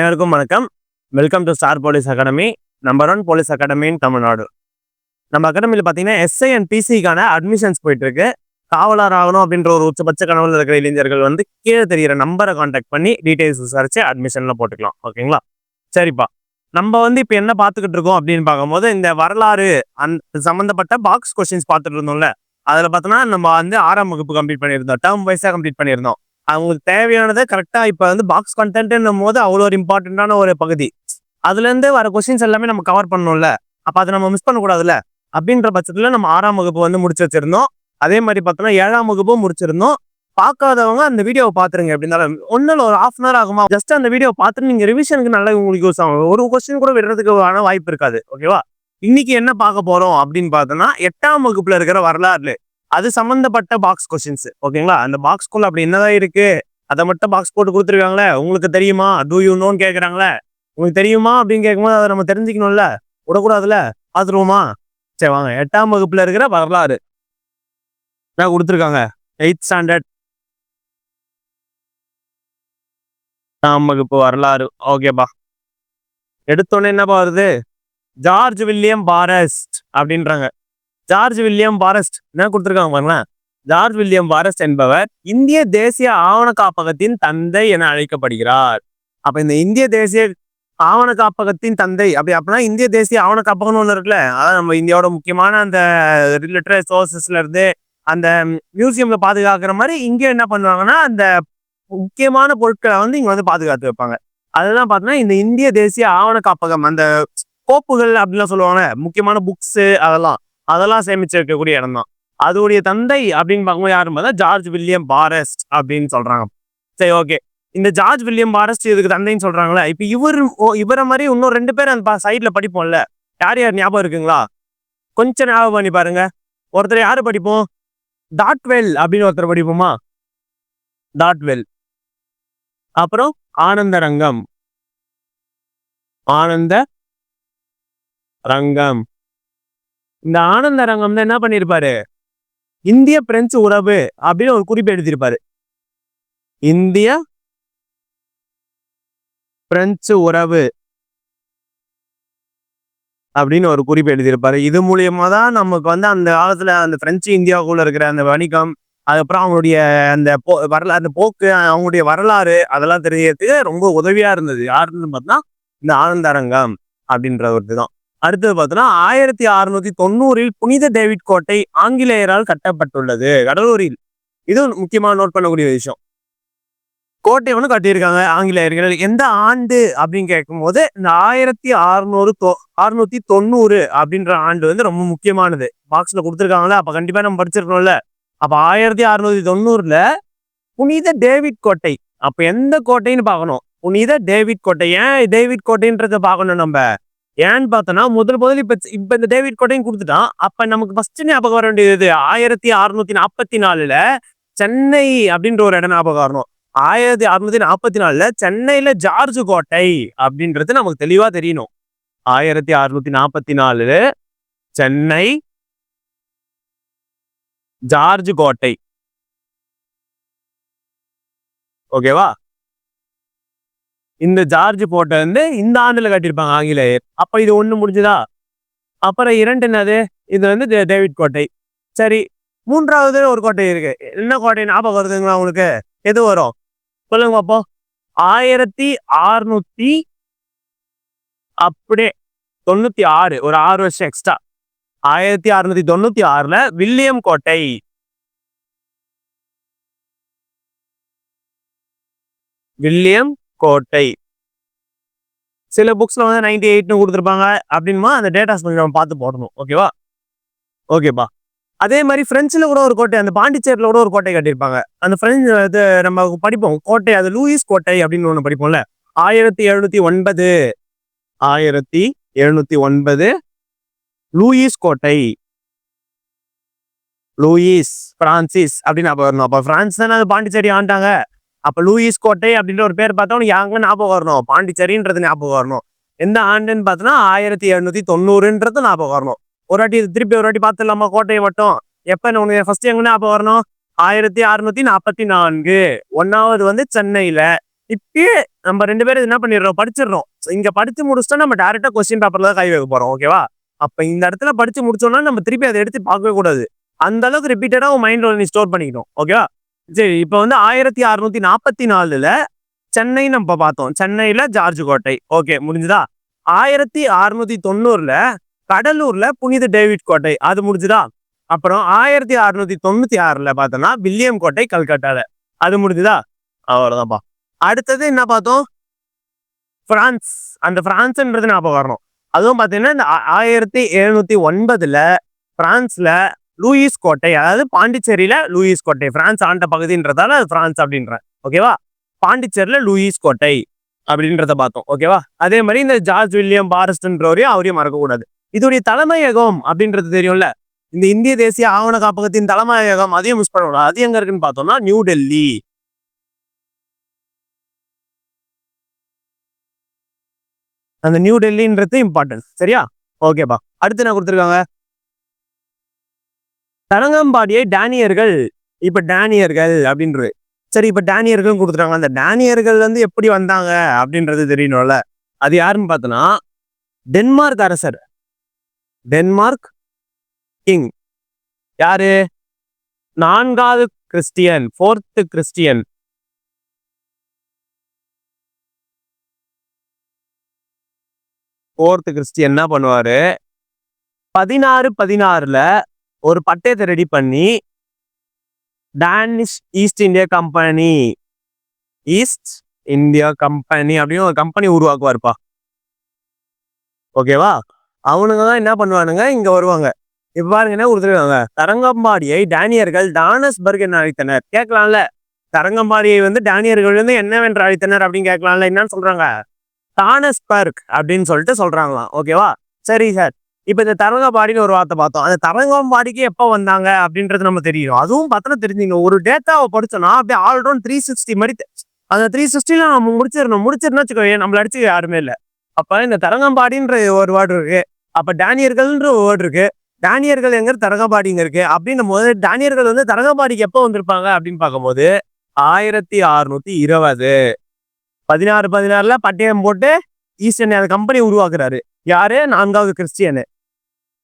அனைவருக்கும் வணக்கம். Welcome to star police academy number one police academy in Tamil Nadu நம்ம அகாடமியில் பார்த்தீங்கன்னா எஸ்ஐ அண்ட் பிசிக்கான அட்மிஷன்ஸ் போயிட்டு இருக்கு காவலர் ஆகணும் அப்படின்ற ஒரு உச்சபட்ச கனவில் இருக்கிற இளைஞர்கள் வந்து கீழே தெரியிற நம்பரை காண்டாக்ட் பண்ணி டீடைல்ஸ் விசாரிச்சு அட்மிஷன்ல போட்டுக்கலாம். ஓகேங்களா? சரிப்பா. நம்ம வந்து இப்போ என்ன பார்த்துக்கிட்டு இருக்கோம் அப்படின்னு பார்க்கும்போது இந்த வரலாறு அந் சம்மந்தப்பட்ட பாக்ஸ் கொஸ்டின்ஸ் பார்த்துட்டு இருந்தோம்ல. அதில் பார்த்தோன்னா நம்ம வந்து ஆறாம் வகுப்பு கம்ப்ளீட் பண்ணியிருந்தோம். டேர்ம் வைஸாக கம்ப்ளீட் பண்ணியிருந்தோம். அவங்களுக்கு தேவையானதை கரெக்டாக இப்போ வந்து பாக்ஸ் கண்டென்ட்னும் போது அவ்வளோ ஒரு இம்பார்ட்டண்ட்டான ஒரு பகுதி. அதுலேருந்து வர கொஸ்டின்ஸ் எல்லாமே நம்ம கவர் பண்ணணும்ல. அப்போ அதை நம்ம மிஸ் பண்ணக்கூடாதுல்ல. அப்படின்ற பட்சத்தில் நம்ம ஆறாம் வகுப்பு வந்து முடிச்சு வச்சிருந்தோம். அதே மாதிரி பார்த்தோன்னா ஏழாம் வகுப்பும் முடிச்சிருந்தோம். பார்க்காதவங்க அந்த வீடியோவை பார்த்துருங்க எப்படி இருந்தாலும். ஒன்றில் ஒரு ஹாஃப் அன் ஹவர் ஆகுமா? ஜஸ்ட் அந்த வீடியோ பார்த்துட்டு நீங்கள் ரிவிஷனுக்கு நல்லா உங்களுக்கு யூஸ் ஆகும். ஒரு கொஸ்டின் கூட விடுறதுக்கான வாய்ப்பு இருக்காது. ஓகேவா இன்னைக்கு என்ன பார்க்க போகிறோம் அப்படின்னு பார்த்தோம்னா எட்டாம் வகுப்பில் இருக்கிற வரலாறு. அது சம்மந்தப்பட்ட பாக்ஸ் கொஸ்டின்ஸ் ஓகேங்களா அந்த பாக்ஸ்குள்ள அப்படி என்னதான் இருக்கு? அதை மட்டும் பாக்ஸ் போட்டு கொடுத்துருக்காங்களே? உங்களுக்கு தெரியுமா? டூ யூ நோன்னு கேட்குறாங்களே உங்களுக்கு தெரியுமா? அப்படின்னு கேட்கும்போது அதை நம்ம தெரிஞ்சுக்கணும்ல? விடக்கூடாதுல பார்த்துருவோமா? சரி வாங்க. எட்டாம் வகுப்புல இருக்கிற வரலாறு. நான் கொடுத்துருக்காங்க? எயித் ஸ்டாண்டர்ட் எட்டாம் வகுப்பு வரலாறு. ஓகேப்பா எடுத்தோன்னே என்னப்பா வருது? ஜார்ஜ் வில்லியம் பாரஸ்ட் அப்படின்றாங்க. George William Forest. என்ன கொடுத்துருக்காங்க பாருங்களேன். ஜார்ஜ் வில்லியம் பாரஸ்ட் என்பவர் இந்திய தேசிய ஆவண காப்பகத்தின் தந்தை என அழைக்கப்படுகிறார். அப்ப இந்த இந்திய தேசிய ஆவண காப்பகத்தின் தந்தை அப்படி அப்படின்னா இந்திய தேசிய ஆவண காப்பகம்னு ஒன்று இருக்குல்ல அதான் நம்ம இந்தியாவோட முக்கியமான அந்த லிட்டரரி சோர்சஸ்ல இருந்து அந்த மியூசியம்ல பாதுகாக்கிற மாதிரி இங்கே என்ன பண்ணுவாங்கன்னா அந்த முக்கியமான பொருட்களை வந்து இங்க வந்து பாதுகாத்து வைப்பாங்க. அதுதான் பார்த்தோன்னா இந்த இந்திய தேசிய ஆவண காப்பகம் அந்த கோப்புகள் அப்படின்லாம் சொல்லுவாங்க முக்கியமான புக்ஸு அதெல்லாம். அதெல்லாம் சேமிச்சு வைக்கக்கூடிய இடம் தான் அதோடைய தந்தை அப்படின்னு பார்க்கும்போது யாரும் பார்த்தா ஜார்ஜ் வில்லியம் பாரஸ்ட் அப்படின்னு சொல்றாங்க. சரி ஓகே. இந்த ஜார்ஜ் வில்லியம் பாரஸ்ட் இதுக்கு தந்தைன்னு சொல்றாங்களே இப்போ இவர் இவரை மாதிரி இன்னும் ரெண்டு பேர் அந்த சைட்ல படிப்போம்ல. யார் யார் ஞாபகம் இருக்குங்களா? கொஞ்சம் ஞாபகம் பண்ணி பாருங்க. ஒருத்தர் யாரு படிப்போம்? டாட்வெல் அப்படின்னு ஒருத்தர் படிப்போமா? டாட்வெல் அப்புறம் ஆனந்த ரங்கம் ஆனந்த ரங்கம். இந்த ஆனந்த ரங்கம் தான் என்ன பண்ணிருப்பாரு? இந்திய பிரெஞ்சு உறவு அப்படின்னு ஒரு குறிப்பு எழுதியிருப்பாரு. இந்திய பிரெஞ்சு உறவு அப்படின்னு ஒரு குறிப்பு எழுதியிருப்பாரு. இது மூலியமா தான் நமக்கு வந்து அந்த காலத்துல அந்த பிரெஞ்சு இந்தியாவுக்குள்ள இருக்கிற அந்த வணிகம் அதுக்கப்புறம் அவங்களுடைய அந்த போ வரலா அந்த போக்கு அவங்களுடைய வரலாறு அதெல்லாம் தெரியறதுக்கு ரொம்ப உதவியா இருந்தது. யாருன்னு பார்த்தா இந்த ஆனந்தரங்கம் அப்படின்ற ஒரு இதுதான் அடுத்தது பார்த்தோன்னா ஆயிரத்தி அறுநூத்தி தொண்ணூறில் புனித டேவிட் கோட்டை ஆங்கிலேயரால் கட்டப்பட்டுள்ளது கடலூரில். இது முக்கியமாக நோட் பண்ணக்கூடிய விஷயம். கோட்டை ஒன்று கட்டியிருக்காங்க ஆங்கிலேயர்கள். எந்த ஆண்டு அப்படின்னு கேட்கும்போது இந்த ஆயிரத்தி அறுநூறு தொ அறுநூத்தி தொண்ணூறு அப்படின்ற ஆண்டு வந்து ரொம்ப முக்கியமானது. பாக்ஸ்ல கொடுத்துருக்காங்களே அப்ப கண்டிப்பா நம்ம படிச்சிருக்கோம்ல அப்ப ஆயிரத்தி அறுநூத்தி தொண்ணூறுல புனித டேவிட் கோட்டை. அப்ப எந்த கோட்டைன்னு பார்க்கணும்? புனித டேவிட் கோட்டை. ஏன் டேவிட் கோட்டைன்றத பார்க்கணும் நம்ம? ஏன்னு பார்த்தோன்னா முதல் முதல் இப்ப இப்ப இந்த டேவிட் கோட்டையும் கொடுத்துட்டான் அப்ப நமக்கு ஃபர்ஸ்ட் ஞாபகம் வர வேண்டியது ஆயிரத்தி அறுநூத்தி நாற்பத்தி நாலுல சென்னை அப்படின்ற ஒரு இடம் ஞாபகம் வரணும். ஆயிரத்தி அறுநூத்தி நாற்பத்தி நாலுல சென்னையில ஜார்ஜ் கோட்டை அப்படின்றது நமக்கு தெளிவா தெரியணும். ஆயிரத்தி அறுநூத்தி நாற்பத்தி நாலுல சென்னை ஜார்ஜ் கோட்டை. ஓகேவா? இந்த ஜார்ஜ் போட்டை வந்து இந்த ஆண்டுல கட்டியிருப்பாங்க ஆங்கிலேயர். அப்போ இது ஒண்ணு முடிஞ்சுதா? அப்புறம் இரண்டு என்னது? இது வந்து டே- டேவிட் கோட்டை. சரி மூன்றாவது ஒரு கோட்டை இருக்கு. என்ன கோட்டை ஞாபகம் வருதுங்களா உங்களுக்கு? எது வரும்? சொல்லுங்க பாப்போம் ஆயிரத்தி அறுநூத்தி அப்படியே தொண்ணூத்தி ஆறு ஒரு ஆறு வருஷம் எக்ஸ்ட்ரா ஆயிரத்தி அறுநூத்தி தொண்ணூத்தி ஆறுல வில்லியம் கோட்டை. வில்லியம் கோட்டை. சில புக்ஸ்ல வந்து நைன்டி எயிட்னு கொடுத்துருப்பாங்க அப்படின்மா அந்த டேட்டாஸ் கொஞ்சம் நம்ம பார்த்து போடணும். ஓகேவா ஓகேப்பா அதே மாதிரி ஃப்ரெஞ்சில் கூட ஒரு கோட்டை அந்த பாண்டிச்சேரியில் கூட ஒரு கோட்டை கட்டியிருப்பாங்க. அந்த ஃப்ரெஞ்ச் இது நம்ம படிப்போம். கோட்டை அது லூயிஸ் கோட்டை அப்படின்னு ஒன்று படிப்போம்ல. ஆயிரத்தி எழுநூத்தி ஒன்பது ஆயிரத்தி எழுநூத்தி ஒன்பது லூயிஸ் கோட்டை. லூயிஸ் பிரான்சிஸ் அப்படின்னு அப்போ வரணும். அப்போ பிரான்ஸ் தானே அது பாண்டிச்சேரி ஆண்டாங்க அப்ப லூயிஸ் கோட்டை அப்படின்ற ஒரு பேர் பார்த்தா உனக்கு யாங்க ஞாபகம் வரணும். பாண்டிச்சேரின்றது ஞாபகம் வரணும். எந்த ஆண்டுன்னு பார்த்தோன்னா ஆயிரத்தி எழுநூத்தி தொண்ணூறுன்றது ஞாபகம் வரணும். ஒரு வாட்டி இது திருப்பி ஒரு வாட்டி பார்த்துடலாமா கோட்டையை மட்டும்? எப்ப உனக்கு ஃபர்ஸ்ட் எங்க ஞாபகம் வரணும்? ஆயிரத்தி அறுநூத்தி நாற்பத்தி நான்கு. ஒன்னாவது வந்து சென்னையில. இப்பயே நம்ம ரெண்டு பேரும் என்ன பண்ணிடுறோம்? படிச்சிடறோம். இங்க படிச்சு முடிச்சுட்டா நம்ம டேரக்டா கொஸ்டின் பேப்பர்ல தான் கை வைக்க போறோம் ஓகேவா அப்ப இந்த இடத்துல படிச்சு முடிச்சோம்னா நம்ம திருப்பி அதை எடுத்து பார்க்கவே கூடாது. அந்த அளவுக்கு ரிப்பீட்டடா உன் மைண்ட்ல நீ ஸ்டோர் பண்ணிக்கணும் ஓகேவா சரி இப்போ வந்து ஆயிரத்தி அறுநூத்தி நாற்பத்தி நாலுல சென்னை நம்ம பார்த்தோம். சென்னையில ஜார்ஜ் கோட்டை ஓகே முடிஞ்சுதா? ஆயிரத்தி அறுநூத்தி தொண்ணூறுல கடலூர்ல புனித டேவிட் கோட்டை. அது முடிஞ்சுதா? அப்புறம் ஆயிரத்தி அறுநூத்தி தொண்ணூத்தி ஆறுல பார்த்தோம்னா வில்லியம் கோட்டை கல்கட்டால. அது முடிஞ்சுதா? அவ்வளோதான்ப்பா அடுத்தது என்ன பார்த்தோம்? பிரான்ஸ். அந்த பிரான்ஸ்ன்றது ஞாபகம் வரணும். அதுவும் பார்த்தீங்கன்னா இந்த ஆயிரத்தி எழுநூத்தி ஒன்பதுல பிரான்ஸ்ல லூயிஸ் கோட்டை அதாவது பாண்டிச்சேரியில லூயிஸ் கோட்டை பிரான்ஸ் ஆண்ட பகுதின்றதால அது பிரான்ஸ் அப்படின்றேன் ஓகேவா பாண்டிச்சேரியில லூயிஸ் கோட்டை அப்படின்றத பார்த்தோம் ஓகேவா அதே மாதிரி இந்த ஜார்ஜ் வில்லியம் பாரஸ்ட்ன்றவரையும் அவரையும் மறக்கக்கூடாது. இதோடைய தலைமையகம் அப்படின்றது தெரியும்ல? இந்த இந்திய தேசிய ஆவண காப்பகத்தின் தலைமையகம் அதையும் மிஸ் பண்ணக்கூடாது. அது எங்க இருக்குன்னு பார்த்தோம்னா நியூ டெல்லி அந்த நியூ டெல்லின்றது இம்பார்ட்டன்ஸ் சரியா? ஓகேப்பா அடுத்து என்ன கொடுத்துருக்காங்க? தரங்கம்பாடியை டேனியர்கள் இப்போ டேனியர்கள் அப்படின்றது. சரி இப்போ டேனியர்கள் கொடுத்துட்டாங்க. அந்த டேனியர்கள் வந்து எப்படி வந்தாங்க அப்படின்றது தெரியணும்ல. அது யாருன்னு பார்த்தோன்னா டென்மார்க் அரசர். Denmark king. யாரு? நான்காவது Christian fourth Christian. Fourth Christian என்ன பண்ணுவாரு. பதினாறு பதினாறுல ஒரு பட்டயத்தை ரெடி பண்ணி Danish East India company East India company அப்படின்னு ஒரு கம்பெனி உருவாக்குவாருப்பா. ஓகேவா அவனுங்க தான் என்ன பண்ணுவானுங்க? இங்க வருவாங்க. இப்ப பாருங்க என்ன கொடுத்துருக்காங்க? தரங்கம்பாடியை டேனியர்கள் டானஸ்பர்க் என அழைத்தனர். கேட்கலாம்ல? தரங்கம்பாடியை வந்து டேனியர்கள் வந்து என்னவென்று அழைத்தனர் அப்படின்னு கேட்கலாம்ல? என்னன்னு சொல்றாங்க. டானஸ்பர்க் அப்படின்னு சொல்லிட்டு சொல்றாங்களாம். ஓகேவா சரி சார். இப்போ இந்த தரங்கம்பாடின்னு ஒரு வார்த்தை பார்த்தோம். அந்த தரங்கம்பாடிக்கு எப்போ வந்தாங்க அப்படின்றது நம்ம தெரியும் அதுவும் பார்த்தோன்னா தெரிஞ்சுங்க. ஒரு டேட்டாவை படிச்சோம்னா அப்படியே ஆல்ரவுண்ட் த்ரீ சிக்ஸ்டி மாதிரி அந்த த்ரீ சிக்ஸ்டியில் நம்ம முடிச்சிடணும். முடிச்சிருந்தா வச்சுக்கோயே நம்மள அடிச்சு யாருமே இல்லை. அப்போ இந்த தரங்கம்பாடின்ற ஒரு வேர்டு இருக்கு. அப்போ டேனியர்கள்ன்ற ஒரு வேர்டு இருக்கு. டேனியர்கள் எங்க தரங்கம்பாடிங்க இருக்கு. அப்படின்னும் போது டேனியர்கள் வந்து தரங்கம்பாடிக்கு எப்போ வந்திருப்பாங்க அப்படின்னு பார்க்கும்போது ஆயிரத்தி அறுநூத்தி இருபது. பதினாறு பதினாறுல பட்டயம் போட்டு ஈஸ்ட் கம்பெனி உருவாக்குறாரு. யாரு? நான்காவது கிறிஸ்டியனு.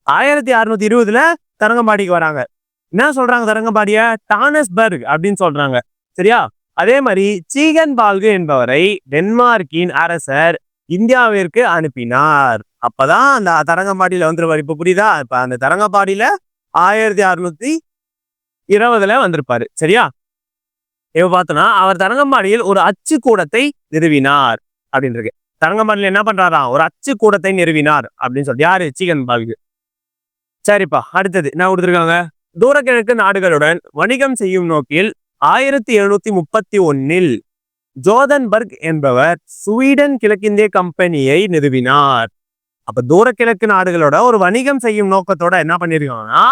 ஆயிரத்தி அறுநூத்தி இருபதுல தரங்கம்பாடிக்கு வராங்க. என்ன சொல்றாங்க தரங்கம்பாடிய? டானஸ்பர்க் அப்படின்னு சொல்றாங்க. சரியா? அதே மாதிரி சீகன் பால்கு என்பவரை டென்மார்க்கின் அரசர் இந்தியாவிற்கு அனுப்பினார். அப்பதான் அந்த தரங்கம்பாடியில வந்துருவார். இப்ப புரியுதா? இப்ப அந்த தரங்கம்பாடியில ஆயிரத்தி அறுநூத்தி இருபதுல வந்திருப்பாரு. சரியா? இப்ப பார்த்தோம்னா அவர் தரங்கம்பாடியில் ஒரு அச்சு கூடத்தை நிறுவினார் அப்படின்னு இருக்கு தரங்கம்பாடியில் என்ன பண்றாராம்? ஒரு அச்சு கூடத்தை நிறுவினார் அப்படின்னு சொல்லி யாரு? சீகன் பால்கு சரிப்பா அடுத்தது என்ன கொடுத்துருக்காங்க? தூரக்கிழக்கு நாடுகளுடன் வணிகம் செய்யும் நோக்கில் ஆயிரத்தி எழுநூத்தி முப்பத்தி ஒன்னில் ஜோதன்பர்க் என்பவர் ஸ்வீடன் கிழக்கிந்திய கம்பெனியை நிறுவினார். அப்ப தூரக்கிழக்கு நாடுகளோட ஒரு வணிகம் செய்யும் நோக்கத்தோட என்ன பண்ணிருக்காங்கன்னா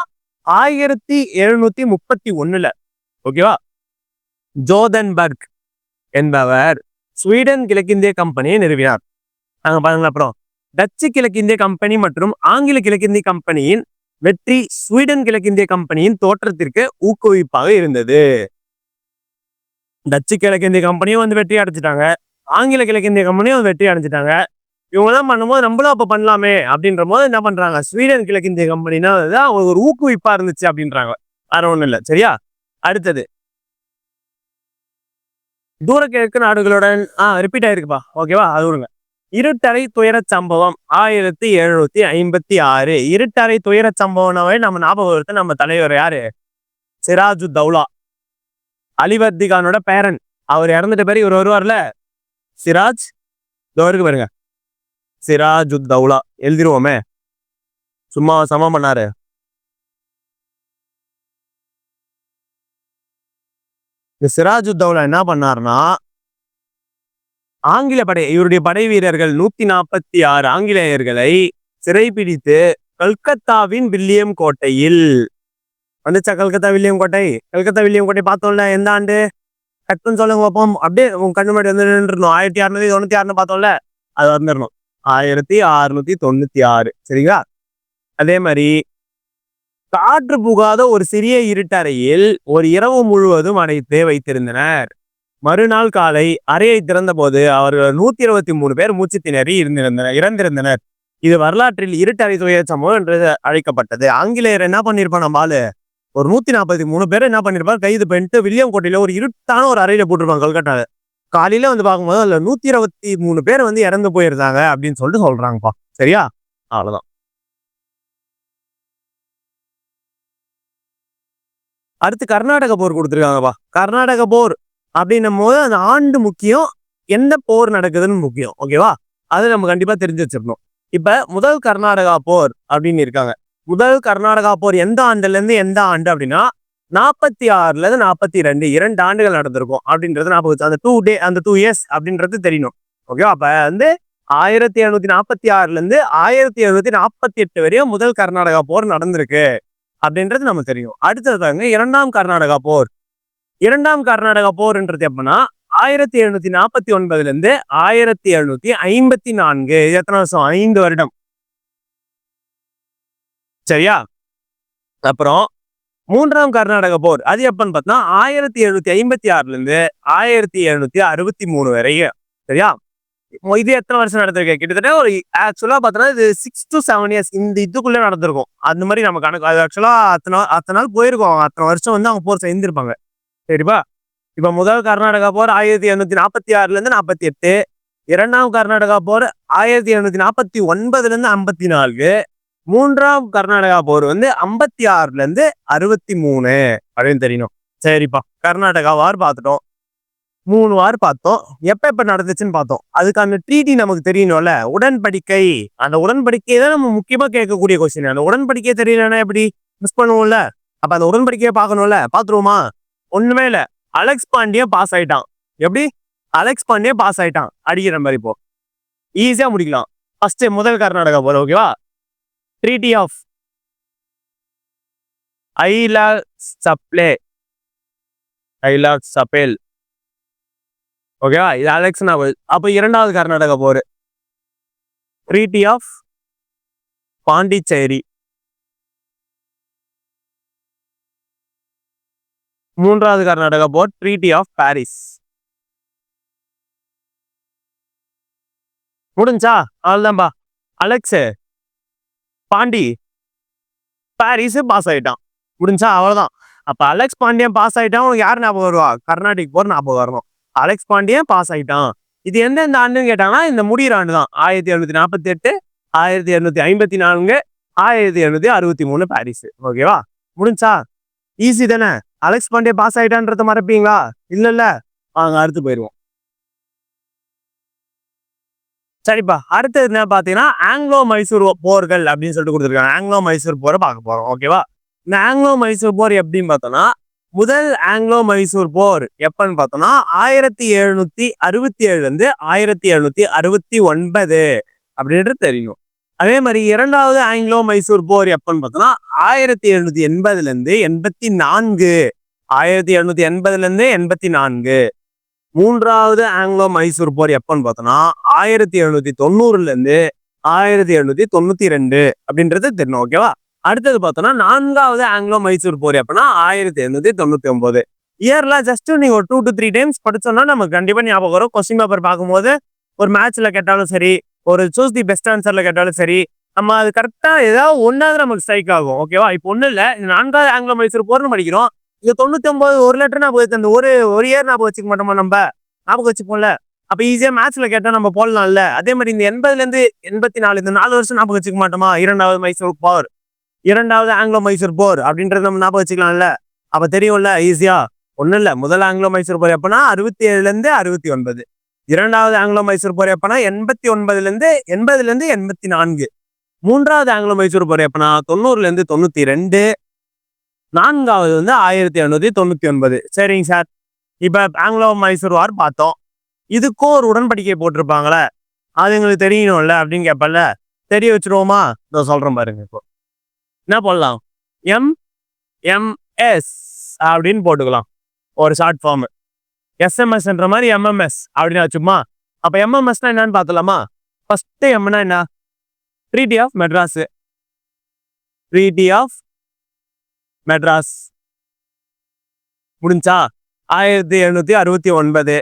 ஆயிரத்தி எழுநூத்தி முப்பத்தி ஒண்ணுல ஓகேவா ஜோதன்பர்க் என்பவர் ஸ்வீடன் கிழக்கிந்திய கம்பெனியை நிறுவினார். அங்க பாருங்க அப்புறம். டச்சு கிழக்கிந்திய கம்பெனி மற்றும் ஆங்கில கிழக்கிந்திய கம்பெனியின் வெற்றி ஸ்வீடன் கிழக்கிந்திய கம்பெனியின் தோற்றத்திற்கு ஊக்குவிப்பாக இருந்தது. டச்சு கிழக்கிந்திய கம்பெனியும் வந்து வெற்றி அடைச்சிட்டாங்க ஆங்கில கிழக்கிந்திய கம்பெனியும் வந்து வெற்றி அடைஞ்சிட்டாங்க. இவங்க தான் பண்ணும்போது நம்மளும் அப்ப பண்ணலாமே அப்படின்ற போது என்ன பண்றாங்க? ஸ்வீடன் கிழக்கிந்திய கம்பெனினா தான் ஒரு ஊக்குவிப்பா இருந்துச்சு அப்படின்றாங்க. வேற ஒண்ணும் இல்லை. சரியா? அடுத்தது. தூர கிழக்கு நாடுகளுடன் ஆ ரிப்பீட் ஆயிருக்குப்பா. ஓகேவா அது விடுங்க. இருட்டறை துயர சம்பவம் ஆயிரத்தி எழுநூத்தி ஐம்பத்தி ஆறு. இருட்டறை துயர சம்பவம்னாவே நம்ம ஞாபகம் நம்ம தலைவர் யாரு? சிராஜு தௌலா. அலிவர்தி கானோட பேரன். அவர் இறந்துட்ட பேர் இவர் வருவார்ல? சிராஜ்? இருக்கு பாருங்க. சிராஜு தௌலா. எழுதிருவோமே. சும்மா சமம் பண்ணாரு. இந்த சிராஜு என்ன பண்ணாருன்னா ஆங்கில படை இவருடைய படை வீரர்கள் நூத்தி நாற்பத்தி ஆறு ஆங்கிலேயர்களை சிறைபிடித்து கல்கத்தாவின் வில்லியம் கோட்டையில் வந்துச்சா கல்கத்தா வில்லியம் கோட்டை? கல்கத்தா வில்லியம் கோட்டை பார்த்தோம்ல எந்த ஆண்டு? டக்குன்னு சொல்லுங்க பார்ப்போம். அப்படியே உங்க கண்ணு முன்னாடி வந்து நின்றுணும் ஆயிரத்தி அறுநூத்தி தொண்ணூத்தி ஆறுன்னு பார்த்தோம்ல அது வந்துடணும். ஆயிரத்தி அறுநூத்தி தொண்ணூத்தி ஆறு சரிங்களா? அதே மாதிரி காற்று புகாத ஒரு சிறிய இருட்டறையில் ஒரு இரவு முழுவதும் அடைத்து வைத்திருந்தனர். மறுநாள் காலை அறையை திறந்தபோது அவர்கள் நூத்தி இருபத்தி மூணு பேர் மூச்சு திணறி இருந்திருந்தனர் இறந்திருந்தனர். இது வரலாற்றில் இருட்டறை துயர சம்பவம் என்று அழைக்கப்பட்டது. ஆங்கிலேயர் என்ன பண்ணிருப்பான் நம்ம ஒரு நூத்தி நாற்பத்தி மூணு பேர் என்ன பண்ணிருப்பார்? கைது பண்ணிட்டு வில்லியம் கோட்டையில ஒரு இருட்டான ஒரு அறையில போட்டிருப்பாங்க கல்கட்டாவில் காலையில வந்து பார்க்கும்போது அதுல நூத்தி இருபத்தி மூணு பேர் வந்து இறந்து போயிருந்தாங்க அப்படின்னு சொல்லிட்டு சொல்றாங்கப்பா. சரியா? அவ்வளவுதான். அடுத்து கர்நாடக போர் கொடுத்துருக்காங்கப்பா. கர்நாடக போர் அப்படின்னும் போது அந்த ஆண்டு முக்கியம் எந்த போர் நடக்குதுன்னு முக்கியம். ஓகேவா அது நம்ம கண்டிப்பா தெரிஞ்சு வச்சிருக்கணும். இப்ப முதல் கர்நாடகா போர் அப்படின்னு இருக்காங்க. முதல் கர்நாடகா போர் எந்த ஆண்டுல இருந்து எந்த ஆண்டு அப்படின்னா நாற்பத்தி ஆறுல இருந்து நாற்பத்தி ரெண்டு இரண்டு ஆண்டுகள் நடந்திருக்கும் அப்படின்றது ஞாபகம் அந்த டூ டே அந்த டூ இயர்ஸ் அப்படின்றது தெரியணும். ஓகேவா அப்ப வந்து ஆயிரத்தி எழுநூத்தி நாற்பத்தி ஆறுல இருந்து ஆயிரத்தி எழுநூத்தி நாற்பத்தி எட்டு வரையும் முதல் கர்நாடகா போர் நடந்திருக்கு. அப்படின்றது நமக்கு தெரியும். அடுத்ததாங்க இரண்டாம் கர்நாடகா போர். இரண்டாம் கர்நாடகா போர்ன்றது எப்படின்னா ஆயிரத்தி எழுநூத்தி நாற்பத்தி ஒன்பதுல இருந்து ஆயிரத்தி எழுநூத்தி ஐம்பத்தி நான்கு எத்தனை வருஷம்? ஐந்து வருடம். சரியா? அப்புறம் மூன்றாம் கர்நாடக போர் அது எப்பன்னு பார்த்தா ஆயிரத்தி எழுநூத்தி ஐம்பத்தி ஆறுல இருந்து ஆயிரத்தி எழுநூத்தி அறுபத்தி மூணு வரையும். சரியா? இது எத்தனை வருஷம் நடந்திருக்கு? கிட்டத்தட்ட ஒரு ஆக்சுவலா பார்த்தோன்னா இது சிக்ஸ் டு செவன் இயர்ஸ் இந்த இதுக்குள்ளே நடந்திருக்கும். அந்த மாதிரி நம்ம கணக்கு அது ஆக்சுவலா அத்தனை நாள் அத்தனை நாள் போயிருக்கோம். அத்தனை வருஷம் வந்து அவங்க போர் செஞ்சிருப்பாங்க சரிப்பா? இப்ப முதல் கர்நாடகா போர் ஆயிரத்தி எழுநூத்தி நாற்பத்தி ஆறுல இருந்து நாற்பத்தி எட்டு. இரண்டாம் கர்நாடகா போர் ஆயிரத்தி எழுநூத்தி நாற்பத்தி ஒன்பதுல இருந்து ஐம்பத்தி நாலு மூன்றாம் கர்நாடகா போர் வந்து ஐம்பத்தி ஆறுல இருந்து அறுபத்தி மூணு. அப்படின்னு தெரியணும் சரிப்பா. கர்நாடகா வார் பார்த்துட்டோம். மூணு வார் பார்த்தோம். எப்ப எப்ப நடந்துச்சுன்னு பார்த்தோம். அதுக்கான ட்ரீட்டி நமக்கு தெரியணும்ல. உடன்படிக்கை. அந்த உடன்படிக்கை தான் நம்ம முக்கியமா கேட்கக்கூடிய கொஸ்டின் அந்த உடன்படிக்கை தெரியலன்னா எப்படி? மிஸ் பண்ணுவோம்ல. அப்ப அந்த உடன்படிக்கையை பார்க்கணும்ல. பாத்துருவோமா ஒண்ணுமே இல்ல. அலெக்ஸ் பாண்டியா பாஸ் ஆயிட்டான். எப்படி? அலெக்ஸ் பாண்டியா பாஸ் ஆயிட்டான். அடிக்கிற மாதிரி இப்போ ஈஸியா முடிக்கலாம். ஃபர்ஸ்ட் முதல் கர்நாடகா போல ஓகேவா ட்ரீட்டி ஆஃப் ஐலா சப்ளே ஐலா சபேல் ஓகேவா இது அலெக்ஸ் நாவல் அப்போ இரண்டாவது கர்நாடகா போர். ட்ரீட்டி ஆஃப் பாண்டிச்சேரி மூன்றாவது கர்நாடகா போர் ட்ரீட்டி ஆஃப் பாரிஸ் முடிஞ்சா? அவ்வளோதான்பா அலெக்ஸு பாண்டி பாரிஸ் பாஸ் ஆயிட்டான். முடிஞ்சா? அவ்வளோதான் அப்போ அலெக்ஸ் பாண்டியன் பாஸ் ஆயிட்டான். உனக்கு யார் ஞாபகம் வருவா? கர்நாடிக் போர் ஞாபகம் வரணும். அலெக்ஸ் பாண்டியன் பாஸ் ஆகிட்டான் இது எந்தெந்த ஆண்டுன்னு கேட்டாங்கன்னா இந்த முடிகிற ஆண்டு தான் ஆயிரத்தி எழுநூத்தி நாற்பத்தி எட்டு ஆயிரத்தி எழுநூத்தி ஐம்பத்தி நான்கு ஆயிரத்தி எழுநூத்தி அறுபத்தி மூணு பாரிஸ் ஓகேவா? முடிஞ்சா? ஈஸி தானே? அலெக்ஸ் பாண்டியா பாஸ் ஆயிட்டான்றத மறப்பீங்களா? இல்ல இல்ல. வாங்க அடுத்து போயிடுவோம். சரிப்பா அடுத்தது என்ன பார்த்தீங்கன்னா ஆங்கிலோ மைசூர் போர்கள் அப்படின்னு சொல்லிட்டு கொடுத்துருக்காங்க. ஆங்கிலோ மைசூர் போரை பார்க்க போறோம். ஓகேவா? இந்த ஆங்கிலோ மைசூர் போர் எப்படின்னு பார்த்தோம்னா முதல் ஆங்கிலோ மைசூர் போர் எப்பன்னு பார்த்தோம்னா ஆயிரத்தி எழுநூத்தி அறுபத்தி ஏழுல இருந்து ஆயிரத்தி எழுநூத்தி அறுபத்தி ஒன்பது அப்படின்றது தெரியும். அதே மாதிரி இரண்டாவது ஆங்கிலோ மைசூர் போர் எப்பன்னு பார்த்தோம்னா ஆயிரத்தி எழுநூத்தி எண்பதுல இருந்து எண்பத்தி நான்கு ஆயிரத்தி எழுநூத்தி எண்பதுல இருந்து எண்பத்தி நான்கு. மூன்றாவது ஆங்கிலோ மைசூர் போர் எப்பன்னு பார்த்தோம்னா ஆயிரத்தி எழுநூத்தி தொண்ணூறுல இருந்து ஆயிரத்தி எழுநூத்தி தொண்ணூத்தி ரெண்டு அப்படின்றது தெரியணும் ஓகேவா அடுத்தது பார்த்தோம்னா நான்காவது ஆங்கிலோ மைசூர் போர் எப்பன்னா ஆயிரத்தி எழுநூத்தி தொண்ணூத்தி ஒன்பது. இயர்ல ஜஸ்ட் நீங்க ஒரு டூ டு த்ரீ டைம்ஸ் படிச்சோம்னா நமக்கு கண்டிப்பா ஞாபகம் வரும். கொஸ்டின் பேப்பர் பார்க்கும்போது ஒரு மேட்ச்ல கேட்டாலும் சரி ஒரு சூஸ் தி பெஸ்ட் ஆன்சர்ல கேட்டாலும் சரி நம்ம அது கரெக்டா ஏதாவது ஒன்னாவது நமக்கு ஸ்ட்ரைக் ஆகும். ஓகேவா இப்போ ஒன்றும் இல்லை. நான்காவது ஆங்கிலோ மைசூர் போர்னு படிக்கிறோம். இது தொண்ணூத்தி ஒன்பது ஒரு லெட்டர் நான் அந்த ஒரு ஒரு இயர் ஞாபகம் வச்சுக்க மாட்டோமா நம்ம? ஞாபகம் வச்சுப்போம்ல? அப்ப ஈஸியா மேட்ச்ல கேட்டா நம்ம போடலாம்ல. அதே மாதிரி இந்த எண்பதுல இருந்து எண்பத்தி நாலு இந்த நாலு வருஷம் ஞாபகம் வச்சுக்க மாட்டோமா? இரண்டாவது மைசூர் போர். இரண்டாவது ஆங்கிலோ மைசூர் போர் அப்படின்றது நம்ம ஞாபகம் வச்சுக்கலாம்ல. அப்ப தெரியும்ல ஈஸியா ஒன்றும் இல்ல. முதல் ஆங்கிலோ மைசூர் போர் எப்பனா அறுபத்தி ஏழுல இருந்து அறுபத்தி ஒன்பது. இரண்டாவது ஆங்கிலோ மைசூர் போர் எப்பனா எண்பத்தி ஒன்பதுல இருந்து எண்பதுல இருந்து எண்பத்தி நான்கு. மூன்றாவது ஆங்கிலோ மைசூர் போர் எப்பனா தொண்ணூறுல இருந்து தொண்ணூத்தி ரெண்டு. நான்காவது வந்து ஆயிரத்தி எழுநூத்தி தொண்ணூத்தி ஒன்பது. சரிங்க சார் இப்ப ஆங்கிலோ மைசூர் வார் பார்த்தோம். இதுக்கும் ஒரு உடன்படிக்கை போட்டிருப்பாங்களே? அது எங்களுக்கு தெரியணும்ல அப்படின்னு கேட்பல தெரிய வச்சிருவோமா? இதை சொல்றேன் பாருங்க இப்போ. என்ன போடலாம்? எம் எம்எஸ் அப்படின்னு போட்டுக்கலாம். ஒரு ஷார்ட் ஃபார்ம் எஸ்எம்எஸ்ன்ற மாதிரி எம்எம்எஸ் அப்படின்னு வச்சுமா அப்போ எம்எம்எஸ்னா என்னன்னு பார்த்தலாமா ஃபஸ்ட்டு எம்னா என்ன? Treaty of Madras treaty of Madras முடிஞ்சா? ஆயிரத்தி எழுநூற்றி அறுபத்தி ஒன்பது.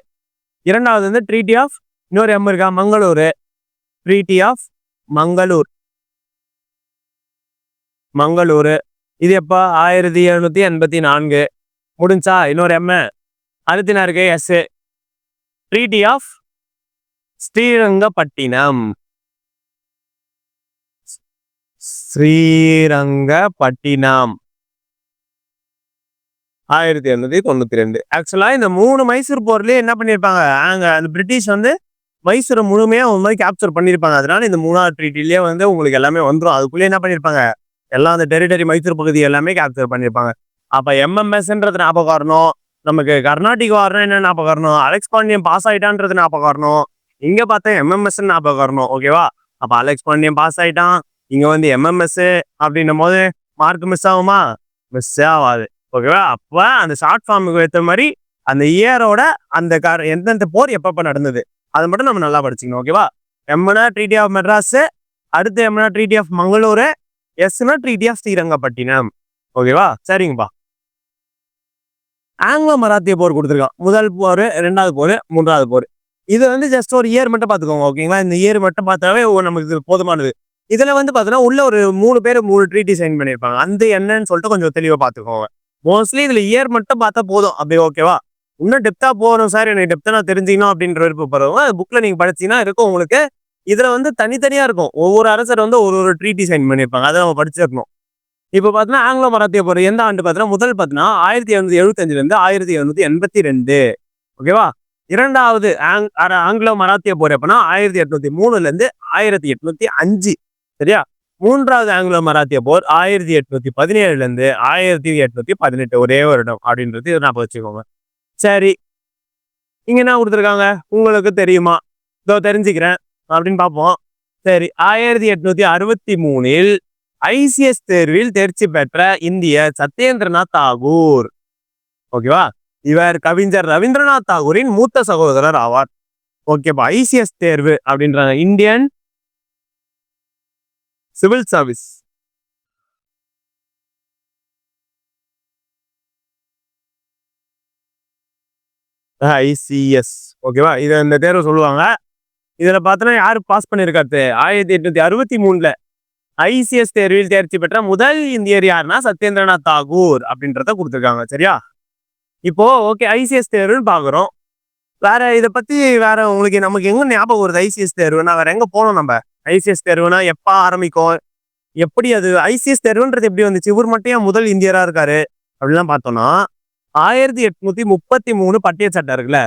இரண்டாவது வந்து ட்ரீட்டி ஆஃப் இன்னொரு எம் இருக்கா? Mangalore. Treaty of Mangalore. Mangalore. இது எப்போ? ஆயிரத்தி எழுநூத்தி எண்பத்தி நான்கு. முடிஞ்சா இன்னொரு எம் அடுத்தினா இருக்கு S. Treaty of Srirangapatnam. Srirangapatnam. ஆயிரத்தி எழுநூத்தி தொண்ணூத்தி ரெண்டு. ஆக்சுவலா இந்த மூணு மைசூர் போர்லயே என்ன பண்ணிருப்பாங்க? அங்க அந்த பிரிட்டிஷ் வந்து மைசூரை முழுமையா ஒரு மாதிரி கேப்சர் பண்ணியிருப்பாங்க அதனால இந்த மூணாவது ட்ரீட்டிலேயே வந்து உங்களுக்கு எல்லாமே வந்துடும் அதுக்குள்ளேயே என்ன பண்ணிருப்பாங்க? எல்லாம் அந்த டெரிட்டரி மைசூர் பகுதி எல்லாமே கேப்சர் பண்ணியிருப்பாங்க அப்போ எம்எம்எஸ்ன்றது ஞாபகம் வரணும். நமக்கு கர்நாடிக் வாரணும் என்ன ஞாபகம் வரணும்? அலெக்ஸ் பாண்டியம் பாஸ் ஆயிட்டான்றது ஞாபகம் வரணும். இங்கே பார்த்தா எம்எம்எஸ் ஞாபகம் வரணும் ஓகேவா அப்போ அலெக்ஸ் பாண்டியம் பாஸ் ஆயிட்டான். இங்கே வந்து எம்எம்எஸ் அப்படின்னும் போது மார்க் மிஸ் ஆகுமா? மிஸ் ஆகாது ஓகேவா அப்போ அந்த ஷார்ட் ஃபார்முக்கு ஏற்ற மாதிரி அந்த இயரோட அந்த கார் எந்தெந்த போர் எப்பப்போ நடந்தது அதை மட்டும் நம்ம நல்லா படிச்சுக்கணும் ஓகேவா எம்னா ட்ரீட்டி ஆஃப் மெட்ராஸு அடுத்து எம்னா ட்ரீட்டி ஆஃப் மங்களூரு எஸ்னா ட்ரீட்டியா ஆஃப் ஸ்ரீரங்கப்பட்டினம். ஓகேவா சரிங்கப்பா ஆங்கிலோ மராத்திய போர் கொடுத்துருக்கான். முதல் போர் ரெண்டாவது போர் மூன்றாவது போர். இது வந்து ஜஸ்ட் ஒரு இயர் மட்டும் பார்த்துக்கோங்க ஓகேங்களா இந்த இயர் மட்டும் பார்த்தாவே நமக்கு இது போதுமானது. இதில் வந்து பார்த்தோன்னா உள்ள ஒரு மூணு பேர் மூணு ட்ரீட்டி சைன் பண்ணியிருப்பாங்க. அந்த என்னன்னு சொல்லிட்டு கொஞ்சம் தெளிவாக பார்த்துக்கோங்க. மோஸ்ட்லி இதில் இயர் மட்டும் பார்த்தா போதும். அப்படி ஓகேவா இன்னும் டெப்த்தாக போகணும் சார் எனக்கு டெப்த்தாக நான் தெரிஞ்சுக்கணும் அப்படின்ற விருப்பப்படுறவங்க புக்கில் நீங்கள் படிச்சீங்கன்னா இருக்கும் உங்களுக்கு. இதுல வந்து தனித்தனியா இருக்கும். ஒவ்வொரு அரசர் வந்து ஒரு ஒரு ட்ரீட்டி சைன் பண்ணியிருப்பாங்க. அதை நம்ம படிச்சிருக்கணும். இப்போ பார்த்தீங்கன்னா ஆங்கிலோ மராத்திய போர் எந்த ஆண்டு பார்த்தீங்கன்னா முதல் பார்த்தீங்கன்னா ஆயிரத்தி எழுநூத்தி எழுபத்தஞ்சுல இருந்து ஆயிரத்தி எழுநூத்தி எண்பத்தி ரெண்டு ஓகேவா இரண்டாவது ஆங் அர- ஆங்கிலோ மராத்திய போர் எப்பன்னா ஆயிரத்தி எட்நூத்தி மூணுல இருந்து ஆயிரத்தி எட்நூத்தி அஞ்சு. சரியா? மூன்றாவது ஆங்கிலோ மராத்திய போர் ஆயிரத்தி எட்நூத்தி பதினேழுல இருந்து ஆயிரத்தி எட்நூத்தி பதினெட்டு. ஒரே வருடம் அப்படின்றது இதை வச்சுக்கோங்க. சரி. இங்க என்ன கொடுத்துருக்காங்க? உங்களுக்கு தெரியுமா? இதோ தெரிஞ்சுக்கிறேன். அப்படின்னு பார்ப்போம். சரி ஆயிரத்தி எட்நூத்தி அறுபத்தி மூணில் ஐசிஎஸ் தேர்வில் தேர்ச்சி பெற்ற இந்திய சத்யேந்திரநாத் தாகூர். ஓகேவா? இவர் கவிஞர் ரவீந்திரநாத் தாகூரின் மூத்த சகோதரர் ஆவார். ஓகேப்பா ஐசிஎஸ் தேர்வு அப்படின்றாங்க. Indian civil service. ஐசிஎஸ். ஓகேவா? இது இந்த தேர்வு சொல்லுவாங்க. இதில் பார்த்தோன்னா யார் பாஸ் பண்ணியிருக்காரு ஆயிரத்தி எட்நூத்தி அறுபத்தி மூணுல ஐசிஎஸ் தேர்வில் தேர்ச்சி பெற்ற முதல் இந்தியர் யாருன்னா சத்யேந்திரநாத் தாகூர் அப்படின்றத கொடுத்துருக்காங்க சரியா? இப்போ ஓகே ஐசிஎஸ் தேர்வுன்னு பார்க்குறோம். வேற இதை பத்தி வேற உங்களுக்கு நமக்கு எங்க ஞாபகம் வருது ஐசிஎஸ் தேர்வுனா வேற எங்க போனோம் நம்ம? ஐசிஎஸ் தேர்வுனா எப்போ ஆரம்பிக்கும்? எப்படி அது ஐசிஎஸ் தேர்வுன்றது எப்படி வந்துச்சு? இவர் மட்டும் முதல் இந்தியரா இருக்காரு? அப்படிலாம் பார்த்தோம்னா ஆயிரத்தி எட்நூத்தி முப்பத்தி மூணு பட்டிய சட்டம் இருக்குல்ல?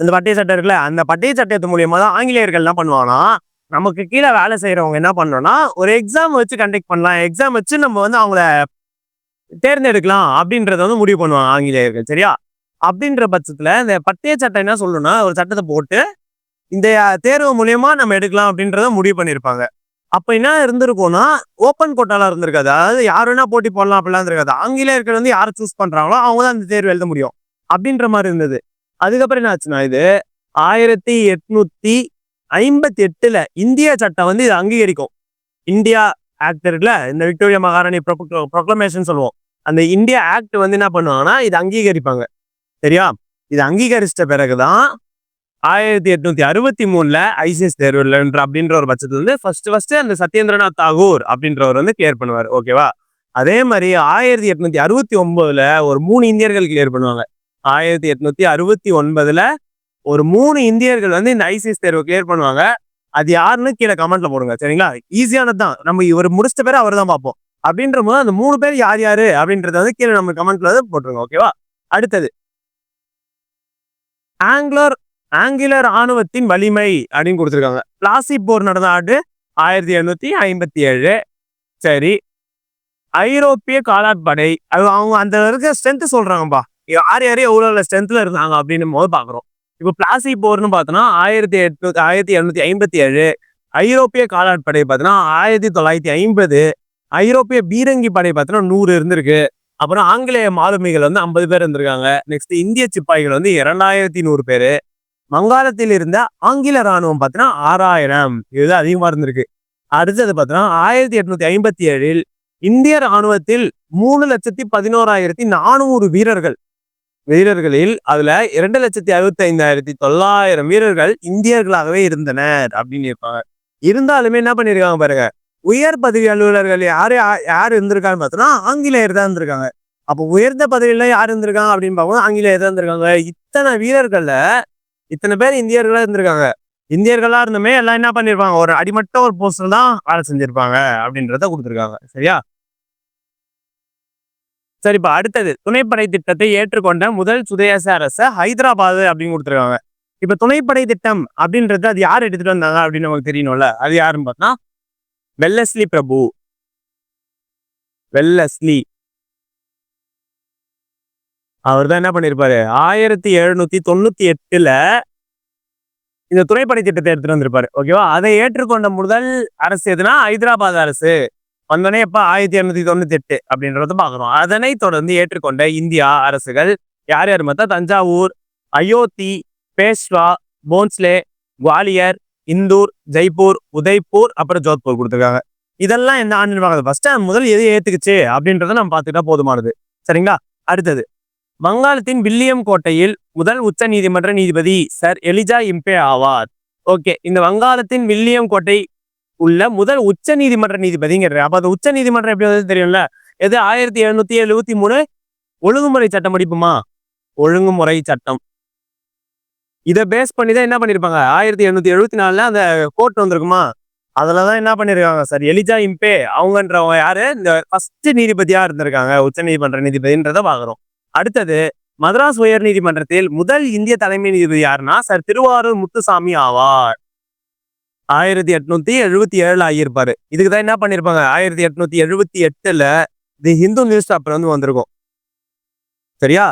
இந்த பட்டிய சட்டம் இருக்குல்ல அந்த பட்டை சட்டத்து மூலியமா தான் ஆங்கிலேயர்கள் என்ன பண்ணுவாங்கன்னா நமக்கு கீழே வேலை செய்யறவங்க என்ன பண்ணோம்னா ஒரு எக்ஸாம் வச்சு கண்டக்ட் பண்ணலாம். எக்ஸாம் வச்சு நம்ம வந்து அவங்கள தேர்ந்தெடுக்கலாம் அப்படின்றத வந்து முடிவு பண்ணுவாங்க ஆங்கிலேயர்கள் சரியா? அப்படின்ற பட்சத்துல இந்த பட்டய சட்டம் என்ன சொல்லணும்னா ஒரு சட்டத்தை போட்டு இந்த தேர்வு மூலியமா நம்ம எடுக்கலாம் அப்படின்றத முடிவு பண்ணியிருப்பாங்க அப்ப என்ன இருந்திருக்கும்னா ஓப்பன் கோட்டாலாம் இருந்திருக்காது. அதாவது யார் வேணா போட்டி போடலாம் அப்படிலாம் இருந்திருக்காது. ஆங்கிலேயர்கள் வந்து யாரை சூஸ் பண்றாங்களோ அவங்க தான் அந்த தேர்வு எழுத முடியும். அப்படின்ற மாதிரி இருந்தது. அதுக்கப்புறம் என்ன ஆச்சுன்னா இது ஆயிரத்தி எட்நூத்தி ஐம்பத்தி எட்டுல இந்திய சட்டம் வந்து இது அங்கீகரிக்கும். இந்தியா ஆக்ட் இருக்குல்ல இந்த விக்டோரியா மகாராணி ப்ரொக்ளமேஷன் சொல்லுவோம். அந்த இந்தியா ஆக்ட் வந்து என்ன பண்ணுவாங்கன்னா இது அங்கீகரிப்பாங்க. சரியா? இது அங்கீகரிச்சிட்ட பிறகுதான் ஆயிரத்தி எட்நூத்தி அறுபத்தி மூணுல ஐசிஎஸ் தேர்வுன்ற அப்படின்ற ஒரு பட்சத்துல வந்து ஃபர்ஸ்ட் ஃபர்ஸ்ட் அந்த சத்யேந்திரநாத் தாகூர் அப்படின்றவர் வந்து கிளியர் பண்ணுவார். ஓகேவா அதே மாதிரி ஆயிரத்தி எட்நூத்தி அறுபத்தி ஒன்பதுல ஒரு மூணு இந்தியர்கள் கிளியர் பண்ணுவாங்க. ஆயிரத்தி எட்நூத்தி அறுபத்தி ஒன்பதுல ஒரு மூணு இந்தியர்கள் வந்து இந்த ஐசிஎஸ் தேர்வை கிளியர் பண்ணுவாங்க. அது யாருன்னு கீழே கமெண்ட்ல போடுங்க. சரிங்களா? ஈஸியானது தான் நம்ம இவர் முடிச்சிட்ட பேர் அவர் தான் பார்ப்போம். அப்படின்ற போது அந்த மூணு பேர் யார் யாரு அப்படின்றத வந்து கீழே நம்ம கமெண்ட்ல வந்து போட்டுருங்க. ஓகேவா அடுத்தது. ஆங்கிலர் ஆங்கிலர் ராணுவத்தின் வலிமை அப்படின்னு கொடுத்துருக்காங்க. பிளாசி போர் நடந்த ஆண்டு ஆயிரத்தி எழுநூத்தி ஐம்பத்தி ஏழு. சரி. ஐரோப்பிய காலாட்படை. அது அவங்க அந்த இருக்க ஸ்ட்ரென்த் சொல்றாங்கப்பா. யார் யார் எவ்வளோ ஸ்ட்ரென்த்தில் இருந்தாங்க அப்படின்னு போது பார்க்குறோம் இப்போ பிளாசி போர்னு பார்த்தோன்னா ஆயிரத்தி எட்நூத்தி ஆயிரத்தி எழுநூத்தி ஐம்பத்தி ஏழு ஐரோப்பிய காலாட்படை பார்த்தோன்னா ஆயிரத்தி தொள்ளாயிரத்தி ஐம்பது. ஐரோப்பிய பீரங்கி படை பார்த்தோன்னா நூறு இருந்திருக்கு. அப்புறம் ஆங்கிலேய மாலுமிகள் வந்து ஐம்பது பேர் இருந்திருக்காங்க. நெக்ஸ்ட் இந்திய சிப்பாய்கள் வந்து இரண்டாயிரத்தி நூறு பேர். வங்காளத்தில் இருந்த ஆங்கில ராணுவம் பார்த்தீங்கன்னா ஆறாயிரம். இதுதான் அதிகமாக இருந்திருக்கு. அடுத்தது பார்த்தோன்னா ஆயிரத்தி எட்நூத்தி ஐம்பத்தி ஏழில் இந்திய ராணுவத்தில் மூணு லட்சத்தி பதினோராயிரத்தி நானூறு வீரர்கள் வீரர்களில் அதுல இரண்டு லட்சத்தி அறுபத்தி ஐந்தாயிரத்தி தொள்ளாயிரம் வீரர்கள் இந்தியர்களாகவே இருந்தனர் அப்படின்னு இருப்பாங்க. இருந்தாலுமே என்ன பண்ணிருக்காங்க பாருங்க உயர் பதவி அலுவலர்கள் யாரு யார் இருந்திருக்கான்னு பார்த்தோம்னா ஆங்கிலேயர் தான் இருந்திருக்காங்க. அப்போ உயர்ந்த பதவியில யார் இருந்திருக்காங்க அப்படின்னு பார்க்கும்போது ஆங்கிலேயர் தான் இருந்திருக்காங்க. இத்தனை வீரர்கள்ல இத்தனை பேர் இந்தியர்களா இருந்திருக்காங்க. இந்தியர்களா இருந்துமே எல்லாம் என்ன பண்ணிருப்பாங்க ஒரு அடிமட்ட ஒரு போஸ்டர் தான் வேலை செஞ்சிருப்பாங்க அப்படின்றத கொடுத்துருக்காங்க. சரியா? சரி இப்ப அடுத்தது. துணைப்படை திட்டத்தை ஏற்றுக்கொண்ட முதல் சுதேச அரசு ஹைதராபாத் அப்படின்னு கொடுத்துருக்காங்க. இப்ப துணைப்படை திட்டம் அப்படின்றது அது யார் எடுத்துட்டு வந்தாங்க அப்படின்னு நமக்கு தெரியணும்ல? அது யாருன்னு பார்த்தா வெல்லஸ்லி பிரபு. வெல்லஸ்லி. அவர் தான் என்ன பண்ணிருப்பாரு? ஆயிரத்தி எழுநூத்தி தொண்ணூத்தி எட்டுல இந்த துணைப்படை திட்டத்தை எடுத்துட்டு வந்திருப்பாரு. ஓகேவா? அதை ஏற்றுக்கொண்ட முதல் அரசு எதுனா? ஹைதராபாத் அரசு. வந்தோடனே எப்ப ஆயிரத்தி இருநூத்தி தொண்ணூத்தி எட்டு அப்படின்றத பாக்குறோம் அதனை தொடர்ந்து ஏற்றுக்கொண்ட இந்தியா அரசுகள் யார் யார் பார்த்தா தஞ்சாவூர் அயோத்தி பேஷ்வா போன்ஸ்லே குவாலியர் இந்தூர் ஜெய்ப்பூர் உதய்பூர் அப்புறம் ஜோத்பூர் கொடுத்துருக்காங்க. இதெல்லாம் எந்த ஆண்டு பார்க்குறது. ஃபர்ஸ்ட் முதல் எது ஏத்துக்குச்சு அப்படின்றத நம்ம பார்த்துக்கிட்டா போதுமானது. சரிங்களா? அடுத்தது. வங்காளத்தின் வில்லியம் கோட்டையில் முதல் உச்ச நீதிமன்ற நீதிபதி சர் எலிஜா இம்பே ஆவார். ஓகே. இந்த வங்காளத்தின் வில்லியம் கோட்டை உள்ள முதல் உச்ச நீதிமன்ற நீதிபதிங்கிறது அப்ப அந்த உச்ச நீதிமன்றம் எப்படி வந்து தெரியும்ல? எது ஆயிரத்தி எழுநூத்தி எழுபத்தி மூணு? ஒழுங்குமுறை சட்டம் படிப்புமா? ஒழுங்குமுறை சட்டம். இதை பேஸ் பண்ணி தான் என்ன பண்ணிருப்பாங்க? ஆயிரத்தி எழுநூத்தி எழுபத்தி நாலுல அந்த கோர்ட் வந்திருக்குமா? அதுலதான் என்ன பண்ணியிருக்காங்க சார் எலிஜா இம்பே அவங்கன்றவங்க யாரு? இந்த ஃபர்ஸ்ட் நீதிபதியா இருந்திருக்காங்க. உச்ச நீதிமன்ற நீதிபதின்றத பார்க்குறோம் அடுத்தது மதராஸ் உயர் நீதிமன்றத்தில் முதல் இந்திய தலைமை நீதிபதி யாருன்னா சார் திருவாரூர் முத்துசாமி ஆவார். ஆயிரத்தி எட்நூத்தி எழுபத்தி ஏழுல ஆகியிருப்பாரு. இதுக்கு தான் என்ன பண்ணிருப்பாங்க? ஆயிரத்தி எட்நூத்தி எழுபத்தி எட்டுல தி ஹிந்து நியூஸ் பேப்பர் வந்து வந்திருக்கும். சரியா?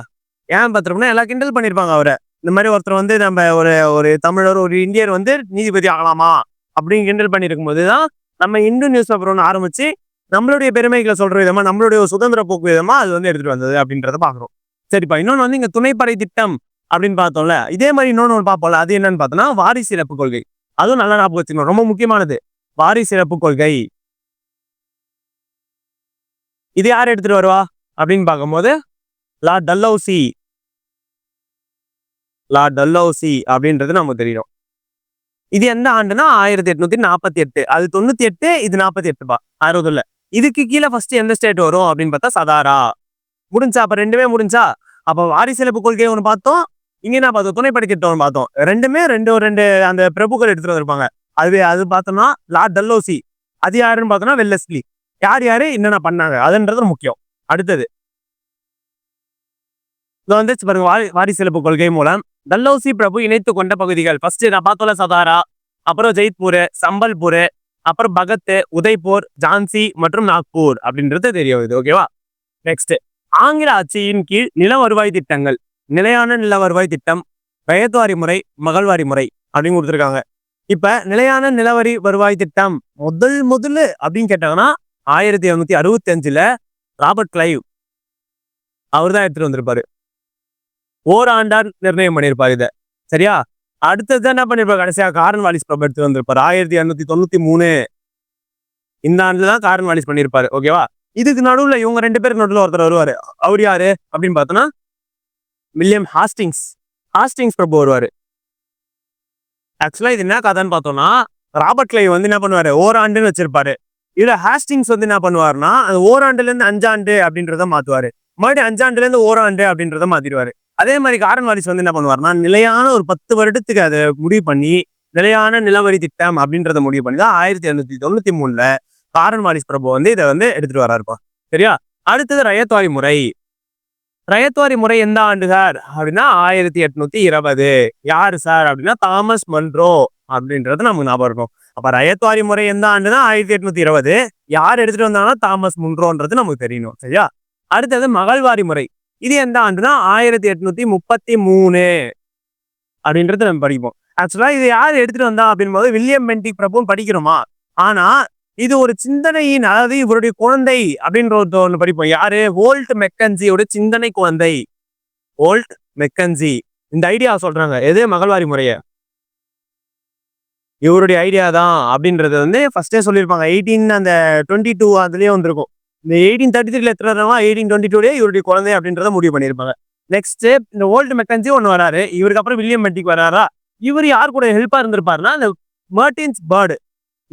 ஏன் பார்த்துருப்போம்னா எல்லாம் கிண்டல் பண்ணிருப்பாங்க அவரை. இந்த மாதிரி ஒருத்தர் வந்து நம்ம ஒரு ஒரு தமிழர் ஒரு இந்தியர் வந்து நீதிபதி ஆகலாமா? அப்படின்னு கிண்டல் பண்ணிருக்கும் போது தான் நம்ம இந்து நியூஸ் பேப்பர் ஒன்று ஆரம்பிச்சு நம்மளுடைய பெருமைகளை சொல்ற விதமா நம்மளுடைய சுதந்திர போக்கு விதமா அது வந்து எடுத்துட்டு வந்தது அப்படின்றத பாக்குறோம் சரிப்பா இன்னொன்று வந்து இங்க துணைப்படை திட்டம் அப்படின்னு பார்த்தோம்ல இதே மாதிரி இன்னொன்று ஒன்று பார்ப்போம்ல அது என்னன்னு பார்த்தோம்னா வாரிசு இழப்பு கொள்கை. அதுவும் நல்லா ஞாபகம் வச்சுக்கணும். ரொம்ப முக்கியமானது. வாரி சிறப்பு கொள்கை. இது யார் எடுத்துட்டு வருவா? அப்படின்னு பார்க்கும்போது லா டல்லௌசி. லா டல்லௌசி அப்படின்றது நமக்கு தெரியும். இது எந்த ஆண்டுனா ஆயிரத்தி எட்நூத்தி நாற்பத்தி எட்டு. அது தொண்ணூத்தி எட்டு இது நாற்பத்தி எட்டுப்பா அறுபதுல. இதுக்கு கீழே ஃபர்ஸ்ட் எந்த ஸ்டேட் வரும் அப்படின்னு பார்த்தா சதாரா. முடிஞ்சா அப்ப ரெண்டுமே முடிஞ்சா அப்ப வாரிசிலப்பு கொள்கை ஒன்று பார்த்தோம். இங்க நான் பார்த்தோம்? துணைப்படை திட்டம் பார்த்தோம். ரெண்டுமே ரெண்டு ரெண்டு அந்த பிரபுக்கள் எடுத்துட்டு வந்திருப்பாங்க. அதுவே அது பார்த்தோம்னா லா டல்லோசி. அது யாருன்னு பார்த்தோம்னா வெல்லஸ்லி. யார் யாரு? என்னென்ன பண்ணாங்க? அதுன்றது முக்கியம். அடுத்தது. இது வந்து பாருங்க வாரி வாரிசிலப்பு கொள்கை மூலம். டல்லோசி பிரபு இணைத்து கொண்ட பகுதிகள். ஃபர்ஸ்ட் நான் பார்த்தோம்ல சதாரா அப்புறம் ஜெய்ப்பூர் சம்பல்பூர் அப்புறம் பகத் உதய்பூர் ஜான்சி மற்றும் நாக்பூர் அப்படின்றது தெரிய வருது ஓகேவா நெக்ஸ்ட் ஆங்கில ஆட்சியின் கீழ் நில வருவாய் திட்டங்கள். நிலையான நில வருவாய் திட்டம் பயத்வாரி முறை மகள்வாரி முறை அப்படின்னு கொடுத்துருக்காங்க. இப்ப நிலையான நிலவரி வருவாய் திட்டம் முதல் முதல்ல அப்படின்னு கேட்டாங்கன்னா ஆயிரத்தி எழுநூத்தி அறுபத்தி அஞ்சுல ராபர்ட் கிளைவ் அவர் தான் எடுத்துட்டு வந்திருப்பாரு. ஓராண்டார் நிர்ணயம் பண்ணியிருப்பாரு இதை. சரியா? அடுத்தது என்ன பண்ணிருப்பாரு? கடைசியா காரன் வாலிஸ் பிரபு எடுத்து வந்திருப்பாரு. ஆயிரத்தி இரநூத்தி தொண்ணூத்தி மூணு இந்த ஆண்டுல தான் காரன் வாலிஸ் பண்ணியிருப்பாரு ஓகேவா? இதுக்கு நடுவுல இவங்க ரெண்டு பேருக்கு நடுவில் ஒருத்தர் வருவாரு. அவர் யாரு அப்படின்னு பார்த்தோன்னா வில்லியம் ஹாஸ்டிங்ஸ் ஹாஸ்டிங்ஸ் பிரபு வருவார். ஆக்சுவலாக இது என்ன கதைன்னு பார்த்தோம்னா ராபர்ட் கிளை வந்து என்ன பண்ணுவார்? ஓராண்டுன்னு வச்சிருப்பாரு. இதில் ஹாஸ்டிங்ஸ் வந்து என்ன பண்ணுவாருன்னா அந்த ஓராண்டுலேருந்து அஞ்சாண்டு அப்படின்றத மாற்றுவார் மறுபடியும் அஞ்சாண்டுலேருந்து ஓராண்டு அப்படின்றத மாற்றிடுவார் அதே மாதிரி காரன் வாரிசு வந்து என்ன பண்ணுவாருன்னா நிலையான ஒரு பத்து வருடத்துக்கு அதை முடிவு பண்ணி நிலையான நிலவரி திட்டம் அப்படின்றத முடிவு பண்ணி தான் ஆயிரத்தி எழுநூத்தி தொண்ணூற்றி மூணுல காரன் வாரிஸ் பிரபு வந்து இதை வந்து எடுத்துகிட்டு வராருப்பா. சரியா? அடுத்தது ரயத்வாரி முறை. ரயத்வாரி முறை எந்த ஆண்டு சார் அப்படின்னா ஆயிரத்தி எட்நூத்தி இருபது. யாரு சார்? அப்படின்னா தாமஸ் மன்றோ அப்படின்றது நமக்கு ஞாபகம் இருக்கும். அப்ப ரயத்வாரி முறை எந்த ஆண்டுனா ஆயிரத்தி எட்நூத்தி இருபது. யார் எடுத்துட்டு வந்தாங்கன்னா தாமஸ் முன்றோன்றது நமக்கு தெரியணும் சரியா? அடுத்தது மகள்வாரி முறை. இது எந்த ஆண்டுனா ஆயிரத்தி எட்நூத்தி முப்பத்தி மூணு அப்படின்றது நம்ம படிப்போம். ஆக்சுவலா இது யார் எடுத்துட்டு வந்தா அப்படின் போது வில்லியம் பென்டிக் பிரபுவும் படிக்கிறோமா ஆனா இது ஒரு சிந்தனையின் அதாவது இவருடைய குழந்தை அப்படின்ற ஒரு ஒன்று படிப்போம். யாரு? ஓல்ட் மெக்கன்சியோட சிந்தனை குழந்தை. ஓல்ட் மெக்கன்சி இந்த ஐடியா சொல்றாங்க. எது? மகள்வாரி முறைய. இவருடைய ஐடியா தான் அப்படின்றது வந்து ஃபர்ஸ்டே சொல்லியிருப்பாங்க. எயிட்டீன் அந்த டுவெண்ட்டி டூ அதுலேயே வந்திருக்கும். இந்த எயிட்டீன் தேர்ட்டி த்ரீல எத்தனை எயிட்டீன் டுவெண்ட்டி டூலே இவருடைய குழந்தை அப்படின்றத முடிவு பண்ணியிருப்பாங்க. நெக்ஸ்ட் இந்த ஓல்டு மெக்கன்சி ஒன்று வராரு. இவருக்கு அப்புறம் வில்லியம் மெட்டிக் வராரா? இவர் யார் கூட ஹெல்ப்பாக இருந்திருப்பாருன்னா இந்த மர்டின்ஸ் பேர்டு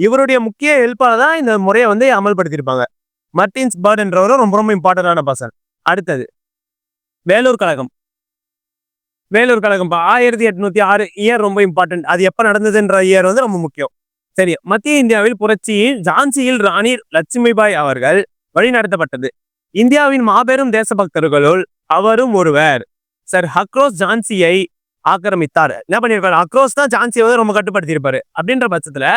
இவருடைய முக்கிய ஹெல்ப்பாக தான் இந்த முறையை வந்து அமல்படுத்தியிருப்பாங்க. மர்டின்ஸ் பேர்ட் என்றவரும் ரொம்ப ரொம்ப இம்பார்ட்டண்டான பர்சன் அடுத்தது வேலூர் கழகம். வேலூர் கழகம் இப்போ ஆயிரத்தி எட்நூத்தி ஆறு இயர் ரொம்ப இம்பார்ட்டன்ட் அது எப்போ நடந்ததுன்ற இயர் வந்து ரொம்ப முக்கியம். சரி மத்திய இந்தியாவில் புரட்சியில் ஜான்சியில் ராணி லட்சுமிபாய் அவர்கள் வழிநடத்தப்பட்டது. இந்தியாவின் மாபெரும் தேசபக்தர்களுள் அவரும் ஒருவர். சார் ஹக்ரோஸ் ஜான்சியை ஆக்கிரமித்தார். என்ன பண்ணியிருப்பாரு அக்ரோஸ் தான் ஜான்சியை வந்து ரொம்ப கட்டுப்படுத்தியிருப்பாரு. அப்படின்ற பட்சத்துல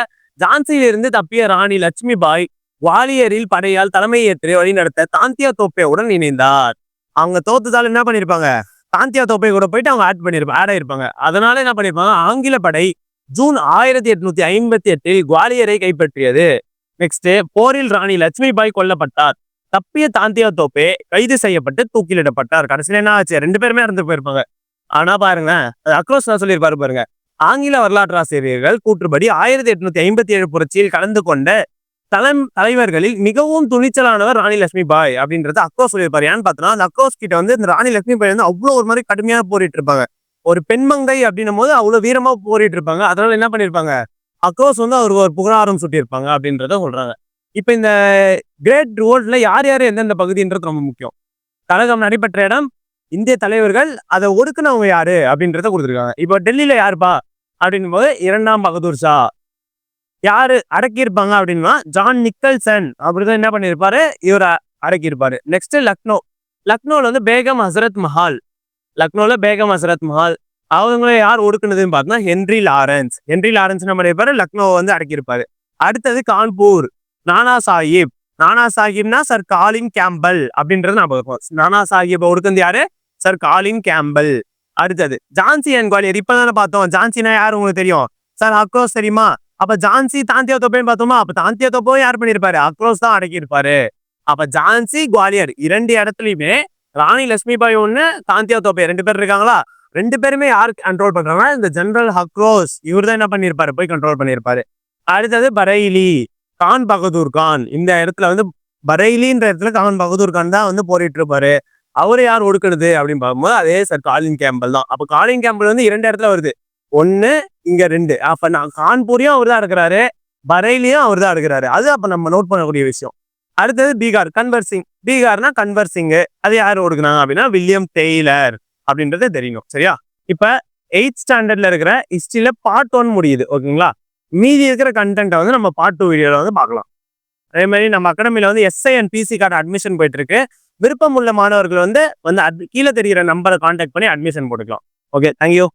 ஜான்சியிலிருந்து தப்பிய ராணி லட்சுமிபாய் குவாலியரில் படையால் தலைமை வழிநடத்த தாந்தியா தோப்பையுடன் இணைந்தார். அவங்க தோத்துதால் என்ன பண்ணியிருப்பாங்க தாந்தியா தோப்பை கூட போயிட்டு அவங்க ஆட் பண்ணியிருப்பாங்க ஆட் ஆயிருப்பாங்க. அதனால என்ன பண்ணியிருப்பாங்க ஆங்கில படை ஜூன் ஆயிரத்தி எட்நூத்தி ஐம்பத்தி எட்டில் குவாலியரை கைப்பற்றியது. நெக்ஸ்ட் போரில் ராணி லட்சுமிபாய் கொல்லப்பட்டார். தப்பிய தாந்தியா தோப்பே கைது செய்யப்பட்டு தூக்கிலிடப்பட்டார். கடைசியில என்ன ஆச்சு? ரெண்டு பேருமே இறந்து போயிருப்பாங்க. ஆனா பாருங்க அது அக்ரோஸ் நான் சொல்லியிருப்பாரு பாருங்க. ஆங்கில வரலாற்றாசிரியர்கள் கூற்றுப்படி ஆயிரத்தி எட்நூத்தி ஐம்பத்தி ஏழு புரட்சியில் கலந்து கொண்ட தலம் தலைவர்களில் மிகவும் துணிச்சலானவர் ராணி லட்சுமி பாய் அப்படின்றது அக்ரோஸ் சொல்லியிருப்பாரு. ஏன்னு பார்த்தோன்னா அந்த அக்ரோஸ் கிட்ட வந்து இந்த ராணி லட்சுமி பாய் வந்து அவ்வளோ ஒரு மாதிரி கடுமையாக போரிட்டு இருப்பாங்க ஒரு பெண்மங்கை அப்படின்னும் போது அவ்வளோ வீரமாக போரிட்டு இருப்பாங்க அதனால என்ன பண்ணியிருப்பாங்க அக்ரோஸ் வந்து அவர் ஒரு புகழாரம் சுட்டியிருப்பாங்க அப்படின்றத சொல்றாங்க. இப்போ இந்த கிரேட் ரோட்ல யார் யார் எந்தெந்த பகுதின்றது ரொம்ப முக்கியம். கழகம் நடைபெற்ற இடம் இந்திய தலைவர்கள் அதை ஒடுக்குனவங்க யாரு அப்படின்றத கொடுத்துருக்காங்க. இப்போ டெல்லியில யாருப்பா? அப்படின் போது இரண்டாம் பகதூர் ஷா. யாரு? அடக்கியிருப்பாங்க அப்படின்னா ஜான் நிக்கல்சன். அப்படிதான் என்ன பண்ணியிருப்பாரு? இவரை அடக்கியிருப்பாரு. நெக்ஸ்ட் லக்னோ. லக்னோவில் வந்து பேகம் ஹசரத் மஹால். லக்னோவில் பேகம் ஹசரத் மஹால். அவங்கள யார் ஒடுக்குனதுன்னு பார்த்தோம்னா ஹென்ரி லாரன்ஸ். ஹென்ரி லாரன்ஸ் என்ன பண்ணியிருப்பாரு? லக்னோவை வந்து அடக்கியிருப்பாரு. அடுத்தது கான்பூர். நானா சாஹிப். நானா சாஹிப்னா சர் காலின் கேம்பல் அப்படின்றது நான் பார்ப்போம். நானா சாஹிப் ஒடுக்குனது யாரு? Sir Colin Campbell. அடுத்தது. ஜான்சி அண்ட் குவாலியர். இப்பதானே பார்த்தோம். ஜான்சினா யார் உங்களுக்கு தெரியும்? சார் அக்ரோஸ் தெரியுமா? அப்ப ஜான்சி தாந்தியா தொப்பைன்னு பார்த்தோமா? அப்ப தாந்தியா தொப்பவும் யார் பண்ணியிருப்பாரு அக்ரோஸ் தான் அடக்கியிருப்பாரு. அப்ப ஜான்சி குவாலியர் இரண்டு இடத்துலயுமே ராணி லட்சுமிபாய் ஒண்ணு தாந்தியா தோப்பே. ரெண்டு பேர் இருக்காங்களா? ரெண்டு பேருமே யார் கண்ட்ரோல் பண்றாங்க? இந்த ஜெனரல் ஹக்ரோஸ் இவர் தான் என்ன பண்ணியிருப்பாரு போய் கண்ட்ரோல் பண்ணியிருப்பாரு அடுத்தது பரைலி. கான் பகதூர் கான். இந்த இடத்துல வந்து பரைலின்ற இடத்துல கான் பகதூர் கான் தான் வந்து போரிட்டு இருப்பாரு அவரை யார் ஒடுக்குறது அப்படின்னு பார்க்கும்போது அதே சார் காலின் கேம்பல் தான். அப்போ காலின் கேம்பல் வந்து இரண்டு இடத்துல வருது. ஒன்று இங்கே ரெண்டு. அப்போ நான் கான்பூரையும் அவர் தான் இருக்கிறாரு பரைலியும் அவர் தான் இருக்கிறாரு அது அப்போ நம்ம நோட் பண்ணக்கூடிய விஷயம். அடுத்தது பீகார் கன்வர்சிங் பீகார்னா கன்வர்சிங்கு அது யார் ஒடுக்குனாங்க அப்படின்னா வில்லியம் டெய்லர் அப்படின்றது தெரியணும் சரியா? இப்போ எயித் ஸ்டாண்டர்ட்ல இருக்கிற ஹிஸ்ட்ரியில் பார்ட் ஒன் முடியுது. ஓகேங்களா? மீதி இருக்கிற கண்டென்ட்டை வந்து நம்ம பார்ட் டூ வீடியோவில் வந்து பார்க்கலாம். அதே மாதிரி நம்ம அகாடமியில் வந்து SI and PC card admission போயிட்டு இருக்கு. விருப்பம் உள்ள மாணவர்கள் வந்து வந்து கீழே தெரிகிற நம்பரை காண்டாக்ட் பண்ணி அட்மிஷன் போட்டுக்கலாம். Okay thank you